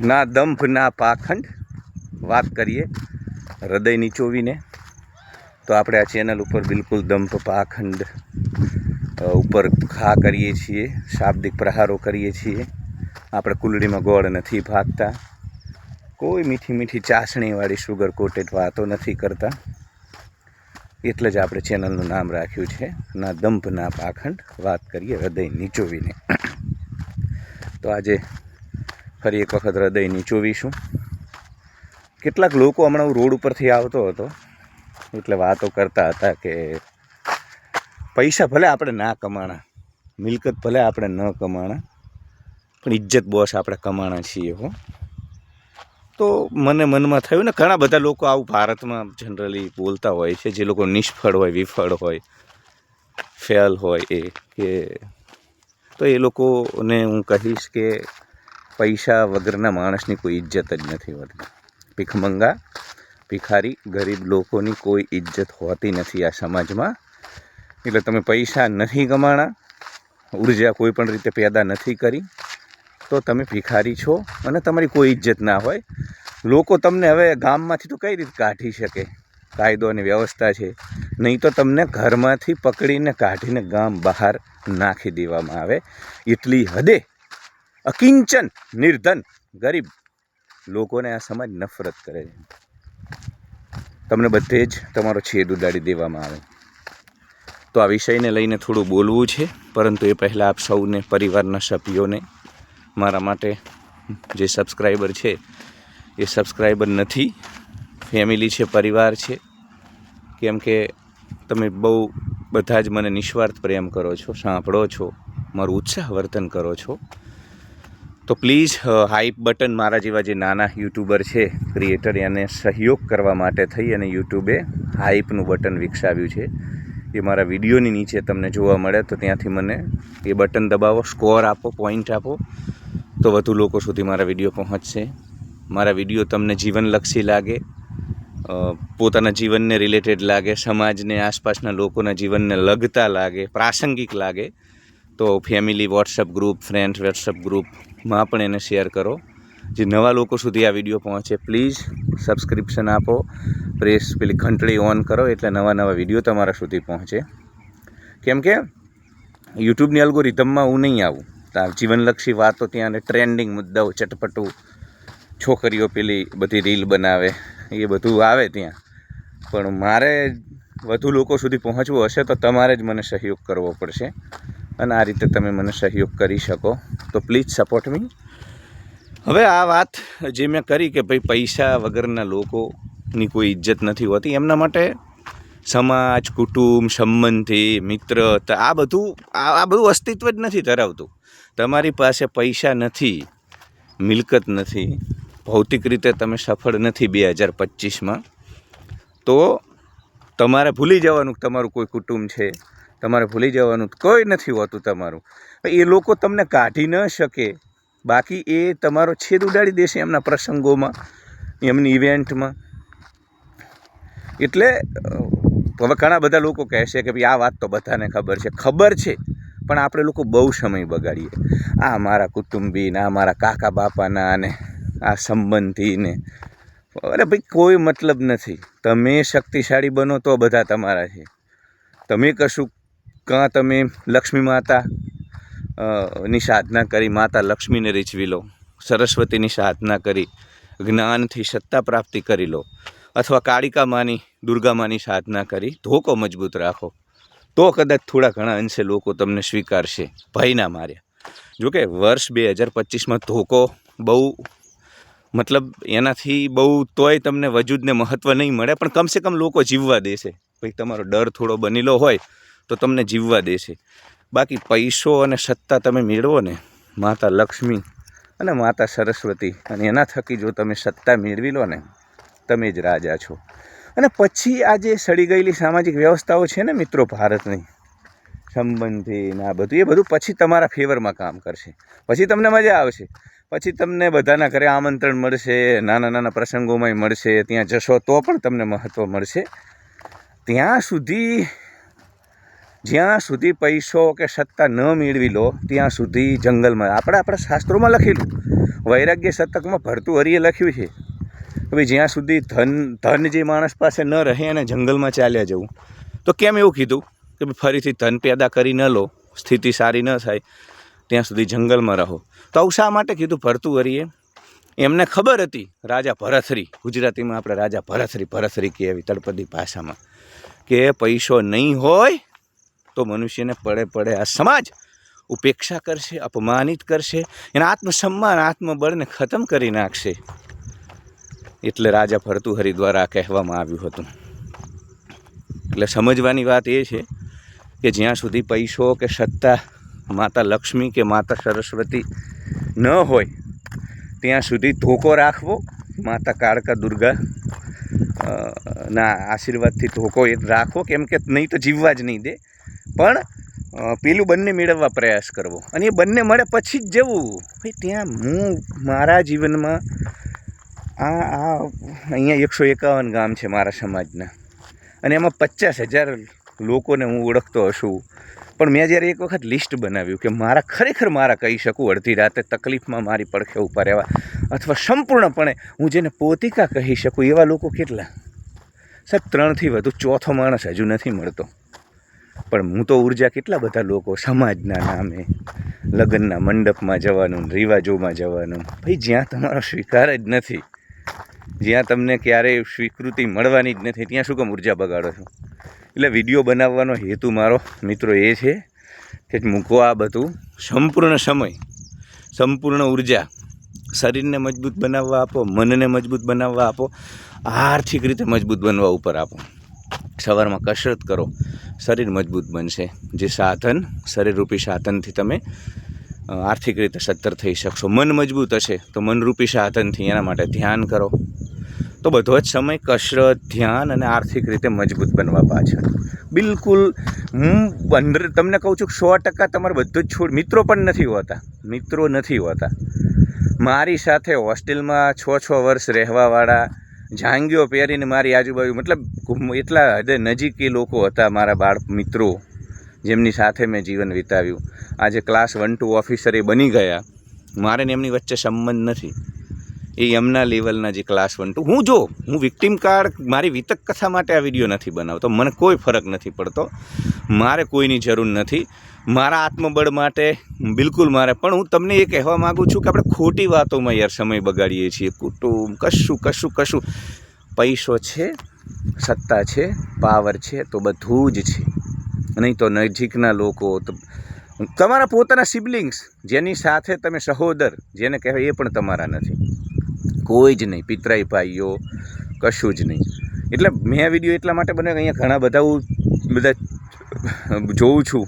ના દંભ, ના પાખંડ વાત કરીએ હૃદય નીચોવીને તો આપણે આ ચેનલ ઉપર બિલકુલ દંભ, પાખંડ ઉપર ખા કરીએ છીએ, શાબ્દિક પ્રહારો કરીએ છીએ. આપણે કુલડીમાં ગોળ નથી ભાગતા. કોઈ મીઠી મીઠી ચાસણીવાળી સુગર કોટેડ વાતો નથી કરતા. એટલે જ આપણે ચેનલનું નામ રાખ્યું છે, ના દંભ, ના પાખંડ વાત કરીએ હૃદય નીચોવીને તો આજે ફરી એક વખત હૃદય નીચોવીશું કેટલાક લોકો હમણાં રોડ ઉપરથી આવતો હતો, એટલે વાતો કરતા હતા કે પૈસા ભલે આપણે ના કમાણા, મિલકત ભલે આપણે ન કમાણા, પણ ઇજ્જત બોસ આપણે કમાણા છીએ હો. તો મને મનમાં થયું ને ઘણા બધા લોકો આવું ભારતમાં જનરલી બોલતા હોય છે, જે લોકો નિષ્ફળ હોય, વિફળ હોય ફેલ હોય એ કે તો એ લોકોને હું કહીશ કે પૈસા વગરના માણસની કોઈ ઇજ્જત જ નથી હોતી. ભીખમંગા ભિખારી, ગરીબ લોકોની કોઈ ઇજ્જત હોતી નથી આ સમાજમાં. એટલે તમે પૈસા નથી કમાણા ઊર્જા કોઈ પણ રીતે પેદા નથી કરી, તો તમે ભિખારી છો અને તમારી કોઈ ઇજ્જત ના હોય. લોકો તમને હવે ગામમાંથી તો કઈ રીતે કાઢી શકે? કાયદો અને વ્યવસ્થા છે. નહીં તો તમને ઘરમાંથી પકડીને કાઢીને ગામ બહાર નાખી દેવામાં આવે. એટલી હદે અકિંચન, નિર્ધન, ગરીબ. લોકોને આ સમાજ નફરત કરે છે. તમને બધે જ તમારો છેદ ઉડાડી દેવામાં આવે. તો આ વિષયને લઈને થોડું બોલવું છે, પરંતુ એ પહેલાં આપ સૌને, પરિવારના સભ્યોને, મારા માટે જે સબસ્ક્રાઈબર છે, એ સબસ્ક્રાઈબર નથી. ફેમિલી છે, પરિવાર છે. કેમ કે તમે બહુ બધા જ મને નિસ્વાર્થ પ્રેમ કરો છો, સાંભળો છો, મારું ઉત્સાહ વર્તન કરો છો. તો પ્લીઝ હાઈપ બટન મારા જેવા જે નાના યુટ્યુબર છે ક્રિએટર એને સહયોગ કરવા માટે થઈ અને યુટ્યુબે હાઈપનું બટન વિકસાવ્યું છે. એ મારા વિડીયોની નીચે તમને જોવા મળે, તો ત્યાંથી મને એ બટન દબાવો સ્કોર આપો પોઈન્ટ આપો, તો વધુ લોકો સુધી મારા વીડિયો પહોંચશે. મારા વીડિયો તમને જીવનલક્ષી લાગે પોતાના જીવનને રિલેટેડ લાગે, સમાજને, આસપાસના લોકોના જીવનને લગતા લાગે, પ્રાસંગિક લાગે, તો family WhatsApp group friend WhatsApp ગ્રુપમાં પણ એને શેર કરો. જે નવા લોકો સુધી આ વીડિયો પહોંચે પ્લીઝ સબસ્ક્રિપ્શન આપો. પ્રેસ પેલી ઘંટડી ઓન કરો એટલે નવા નવા વીડિયો તમારા સુધી પહોંચે. કેમ કે યુટ્યુબની અલ્ગોરિધમમાં હું નહીં આવું. જીવનલક્ષી વાતો ત્યાં અને ટ્રેન્ડિંગ મુદ્દાઓ, ચટપટું, છોકરીઓ પેલી બધી રીલ બનાવે, એ બધું આવે ત્યાં. પણ મારે વધુ લોકો સુધી પહોંચવું હશે તો તમારે જ મને સહયોગ કરવો પડશે. અને આ રીતે તમે મને સહયોગ કરી શકો. તો પ્લીઝ સપોર્ટ મી હવે આ વાત જે મેં કરી કે ભાઈ પૈસા વગરના લોકોની કોઈ ઇજ્જત નથી હોતી, એમના માટે સમાજ, કુટુંબ, સંબંધી, મિત્ર આ બધું, આ આ બધું અસ્તિત્વ જ નથી ધરાવતું. તમારી પાસે પૈસા નથી, મિલકત નથી, ભૌતિક રીતે તમે સફળ નથી બે હજાર પચીસમાં, તો તમારે ભૂલી જવાનું કે તમારું કોઈ કુટુંબ છે તમારે ભૂલી જવાનું. કોઈ નથી હોતું તમારું. એ લોકો તમને કાઢી ન શકે. બાકી એ તમારો છેદ ઉડાડી દેશે એમના પ્રસંગોમાં, એમની ઇવેન્ટમાં એટલે હવે ઘણા બધા લોકો કહેશે કે ભાઈ આ વાત તો બધાને ખબર છે. ખબર છે, પણ આપણે લોકો બહુ સમય બગાડીએ. આ મારા કુટુંબીને, આ મારા કાકા બાપાના અને આ સંબંધીને. અરે ભાઈ કોઈ મતલબ નથી. તમે શક્તિશાળી બનો તો બધા તમારા છે. તમે કશું કાં તમે લક્ષ્મી માતા ની સાધના કરી, માતા લક્ષ્મીને રીઝવી લો, સરસ્વતીની સાધના કરી, જ્ઞાનથી સત્તા પ્રાપ્તિ કરી લો, અથવા કાળિકા માની, દુર્ગા માની સાધના કરી, ધોકો મજબૂત રાખો, તો કદાચ થોડા ઘણા અંશે લોકો તમને સ્વીકારશે ભયના માર્યા જોકે વર્ષ બે હજાર પચીસમાં ધોકો બહુ, મતલબ એનાથી બહુ તોય તમને વજૂદને મહત્ત્વ નહીં મળે, પણ કમસે કમ લોકો જીવવા દેશે. ભાઈ, તમારો ડર થોડો બનેલો હોય તો તમને જીવવા દેશે. બાકી પૈસો અને સત્તા તમે મેળવો ને, માતા લક્ષ્મી અને માતા સરસ્વતી અને એના થકી જો તમે સત્તા મેળવી લો ને, તમે જ રાજા છો. અને પછી આ જે સડી ગયેલી સામાજિક વ્યવસ્થાઓ છે ને મિત્રો ભારતની, સંબંધી ને આ બધું, એ બધું પછી તમારા ફેવરમાં કામ કરશે. પછી તમને મજા આવશે. પછી તમને બધાના ઘરે આમંત્રણ મળશે, નાના નાના પ્રસંગોમાંય મળશે, ત્યાં જશો તો પણ તમને મહત્ત્વ મળશે. ત્યાં સુધી જ્યાં સુધી પૈસો કે સત્તા ન મેળવી લો, ત્યાં સુધી જંગલમાં, આપણે આપણા શાસ્ત્રોમાં લખેલું, વૈરાગ્ય શતકમાં ભરતું હરિએ લખ્યું છે. હવે જ્યાં સુધી ધન ધન જે માણસ પાસે ન રહે અને જંગલમાં ચાલ્યા જવું, તો કેમ એવું કીધું? કે ફરીથી ધન પેદા કરી ન લો, સ્થિતિ સારી ન થાય, ત્યાં સુધી જંગલમાં રહો. તો આવું શા માટે કીધું? ભરતું હરિએ એમને ખબર હતી રાજા ભરથરી, ગુજરાતીમાં આપણે રાજા ભરથરી ભરથરી કહેવી તળપદી ભાષામાં, કે પૈસો નહીં હોય તો મનુષ્યને પડે પડે આ સમાજ ઉપેક્ષા કરશે, અપમાનિત કરશે એના આત્મસન્માન, આત્મબળને ખતમ કરી નાખશે. એટલે રાજા ભરતુહરી દ્વારા કહેવામાં આવ્યું હતું. એટલે સમજવાની વાત એ છે કે જ્યાં સુધી પૈસો કે સત્તા માતા લક્ષ્મી કે માતા સરસ્વતી ન હોય, ત્યાં સુધી ધોકો રાખવો, માતા કાળકા દુર્ગા ના આશીર્વાદથી ધોકો એ રાખો કેમ કે નહીં તો જીવવા જ નહીં દે. પણ પેલું બંને મેળવવા પ્રયાસ કરવો. અને એ બંને મળે પછી જ જવું. ભાઈ, ત્યાં હું, મારા જીવનમાં, આ આ, અહીંયા એકસો એકાવન ગામ છે મારા સમાજના. અને એમાં પચાસ હજાર લોકોને હું ઓળખતો હશું. પણ મેં જ્યારે એક વખત લિસ્ટ બનાવ્યું કે મારા ખરેખર મારા કહી શકું અડધી રાતે તકલીફમાં મારી પડખે ઊભા રહેવા, અથવા સંપૂર્ણપણે હું જેને પોતિકા કહી શકું એવા લોકો કેટલા? સાહેબ, ત્રણથી વધુ ચોથો માણસ હજુ નથી મળતો. પણ હું તો ઊર્જા કેટલા બધા લોકો સમાજના નામે, લગ્નના મંડપમાં જવાનું, રિવાજોમાં જવાનું. ભાઈ, જ્યાં તમારો સ્વીકાર જ નથી, જ્યાં તમને ક્યારેય સ્વીકૃતિ મળવાની જ નથી, ત્યાં શું કામ ઊર્જા બગાડો છો? એટલે વીડિયો બનાવવાનો હેતુ મારો મિત્રો એ છે કે મૂકો આ બધું. સંપૂર્ણ સમય, સંપૂર્ણ ઊર્જા શરીરને મજબૂત બનાવવા આપો, મનને મજબૂત બનાવવા આપો, આર્થિક રીતે મજબૂત બનવા ઉપર આપો. સવારમાં કસરત કરો, શરીર મજબૂત બનશે. જે સાધન, શરીરરૂપી સાધનથી તમે આર્થિક રીતે સત્તર થઈ શકશો. મન મજબૂત હશે તો મનરૂપી સાધનથી એના માટે ધ્યાન કરો. તો બધો જ સમય કસરત, ધ્યાન અને આર્થિક રીતે મજબૂત બનવા પાછળ. બિલકુલ, હું અંદર તમને કહું છું સો ટકા તમારે બધું જ છોડ, મિત્રો પણ નથી હોતા. મિત્રો નથી હોતા. મારી સાથે હોસ્ટેલમાં છ છ વર્ષ રહેવાવાળા જાંગીઓ પહેરીને મારી આજુબાજુ, મતલબ એટલા હદે નજીકી લોકો હતા મારા બાળ મિત્રો, જેમની સાથે મેં જીવન વિતાવ્યું. આજે ક્લાસ વન ટુ ઓફિસર એ બની ગયા. મારે ને એમની વચ્ચે સંબંધ નથી. એ એમના લેવલના જે ક્લાસ વન ટુ હું જો, હું વિક્ટિમ કાર્ડ મારી વિતક કથા માટે આ વીડિયો નથી બનાવતો. મને કોઈ ફરક નથી પડતો. મારે કોઈની જરૂર નથી. મારા આત્મબળ માટે, બિલકુલ મારે. પણ હું તમને એ કહેવા માગું છું કે આપણે ખોટી વાતોમાં યાર સમય બગાડીએ છીએ. કુટુંબ, કશું કશું કશું. પૈસો છે, સત્તા છે, પાવર છે, તો બધું જ છે. નહીં તો નજીકના લોકો તમારા પોતાના સિબલિંગ્સ જેની સાથે તમે સહોદર, જેને કહેવાય એ પણ તમારા નથી. કોઈ જ નહીં. પિતરાઈ ભાઈઓ, કશું જ નહીં. એટલે મેં વીડિયો એટલા માટે બને અહીંયા ઘણા બધા બધા જોઉં છું.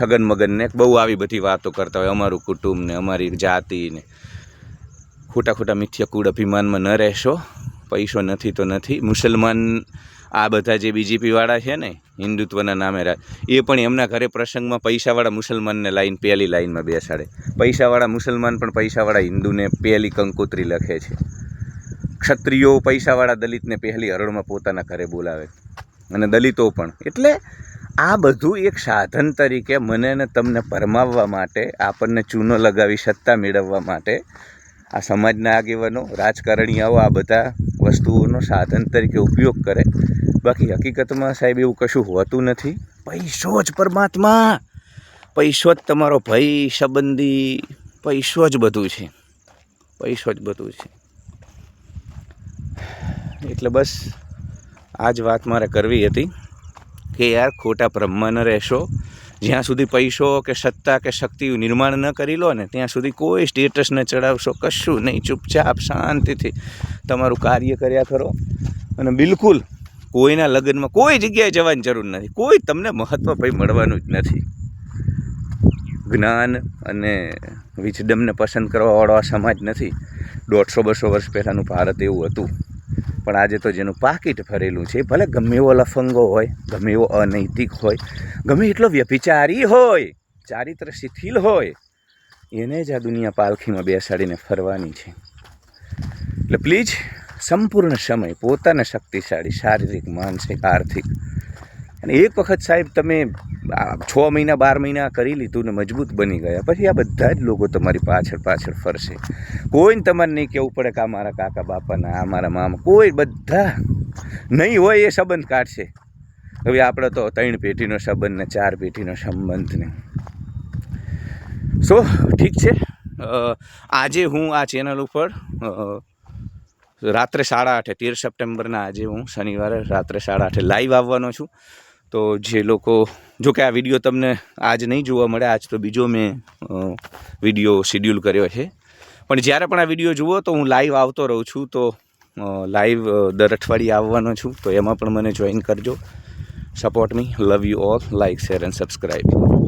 છગન મગનને બહુ આવી બધી વાતો કરતા હોય અમારું કુટુંબ ને અમારી જાતિ ને ખોટા ખોટા મિથ્ય કુળ અભિમાનમાં ન રહેશો, પૈસો નથી તો નથી. મુસલમાન આ બધા જે બીજેપીવાળા છે ને, હિન્દુત્વના નામે એ પણ એમના ઘરે પ્રસંગમાં પૈસાવાળા મુસલમાનને લાઈન, પહેલી લાઈનમાં બેસાડે. પૈસાવાળા મુસલમાન પણ પૈસાવાળા હિન્દુને પહેલી કંકોત્રી લખે છે. ક્ષત્રિયો પૈસાવાળા દલિતને પહેલી હરણમાં પોતાના ઘરે બોલાવે. અને દલિતો પણ. એટલે આ બધું એક સાધન તરીકે મને ને તમને પરમાવવા માટે, આપણને ચૂનો લગાવી સત્તા મેળવવા માટે, આ સમાજના આગેવાનો, રાજકારણીયાઓ આ બધા વસ્તુઓનો સાધન તરીકે ઉપયોગ કરે. બાકી હકીકતમાં સાહેબ એવું કશું હોતું નથી. પૈસો જ પરમાત્મા. પૈસો જ તમારો ભાઈ સંબંધી, પૈસો જ બધું છે. પૈસો જ બધું છે. એટલે બસ, આ જ વાત મારે કરવી હતી. કે યાર ખોટા બ્રહ્મા ન રહેશો. જ્યાં સુધી પૈસો કે સત્તા કે શક્તિ નિર્માણ ન કરી લો ને, ત્યાં સુધી કોઈ સ્ટેટસ ન ચડાવશો, કશું નહીં. ચૂપચાપ શાંતિથી તમારું કાર્ય કર્યા કરો. અને બિલકુલ કોઈના લગ્નમાં, કોઈ જગ્યાએ જવાની જરૂર નથી. કોઈ તમને મહત્ત્વ ભાઈ મળવાનું જ નથી. જ્ઞાન અને વિજડમને પસંદ કરવાવાળો આ સમાજ નથી. દોઢસો બસો વર્ષ પહેલાંનું ભારત એવું હતું. પણ આજે તો જેનું પાકીટ ભરેલું છે, ભલે ગમે એવો લફંગો હોય, ગમે એવો અનૈતિક હોય, ગમે એટલો વ્યભિચારી હોય, ચારિત્ર શિથિલ હોય, એને જ આ દુનિયા પાલખીમાં બેસાડીને ફરવાની છે. એટલે પ્લીઝ સંપૂર્ણ સમય પોતાને શક્તિશાળી, શારીરિક, માનસિક, આર્થિક અને એક વખત સાહેબ તમે છ મહિના, બાર મહિના કરી લીધું ને મજબૂત બની ગયા. પછી આ બધા જ લોકો તમારી પાછળ પાછળ ફરશે. કોઈને તમારે નહીં કહેવું પડે કે આ મારા કાકા, બાપાના, આ મારા મામા. કોઈ બધા નહીં હોય એ સંબંધ કાઢશે. હવે આપણે તો ત્રણ પેઢીનો સંબંધ ને ચાર પેઢીનો સંબંધ ને. સો, ઠીક છે. આજે હું આ ચેનલ ઉપર રાત્રે સાડા આઠે, તેર સપ્ટેમ્બરના આજે હું શનિવારે રાત્રે સાડા આઠે લાઈવ આવવાનો છું. તો જે લોકો, જો કે આ વીડિયો તમને આજ નહીં જોવા મળે, આજ તો બીજો મેં વીડિયો શેડ્યુલ કર્યો છે. પણ જ્યારે પણ આ વીડિયો જુઓ તો હું લાઈવ આવતો રહું છું, તો લાઈવ દર અઠવાડિયે આવવાનો છું. તો એમાં પણ મને જોઈન કરજો. Support me love you all like share and subscribe